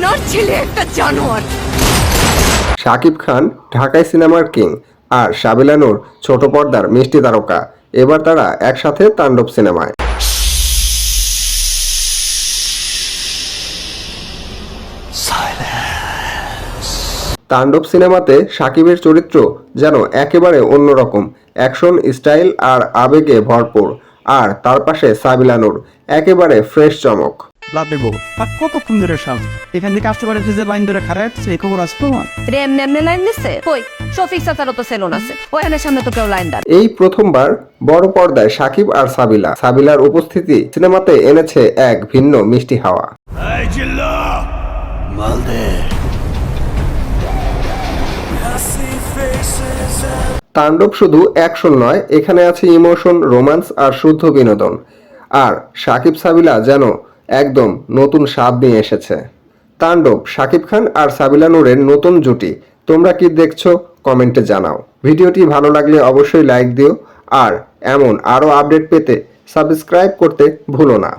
আপনার ছেলে একটা জানোয়ার। শাকিব খান, ঢাকাই সিনেমার কিং আর সাবিলা নূর, ছোট পর্দার মিষ্টি তারকা। এবার তারা একসাথে তাণ্ডব সিনেমায়। তাণ্ডব সিনেমাতে সাকিবের চরিত্র যেন একেবারে অন্যরকম। অ্যাকশন, স্টাইল আর আবেগে ভরপুর। আর তার পাশে সাবিলানুর একেবারে ফ্রেশ চমক। লাভ দেবো আর কতক্ষণ ধরে সাজ এখান থেকে আসতে পারে যে লাইন ধরে খারাপ এই খবর আসতো আমার রে এমনি এমনি লাইন কই? শফিক সাতারও তো সেলুন আছে। ওখানে সামনে তো কেউ লাইন এই প্রথমবার বড় পর্দায় সাকিব আর সাবিলা। সাবিলার উপস্থিতি সিনেমাতে এনেছে এক ভিন্ন মিষ্টি হাওয়া। তাণ্ডব শুধু অ্যাকশন নয় এখানে আছে ইমোশন রোমান্স আর শুদ্ধ বিনোদন। আর সাকিব সাবিলা যেন একদম নতুন সাপ নিয়ে এসেছে। তাণ্ডব, শাকিব খান আর সাবিলা নূরের নতুন জুটি, তোমরা কি দেখছ? কমেন্টে জানাও। ভিডিওটি ভালো লাগলে অবশ্যই লাইক দিও, আর এমন আরও আপডেট পেতে সাবস্ক্রাইব করতে ভুলো না।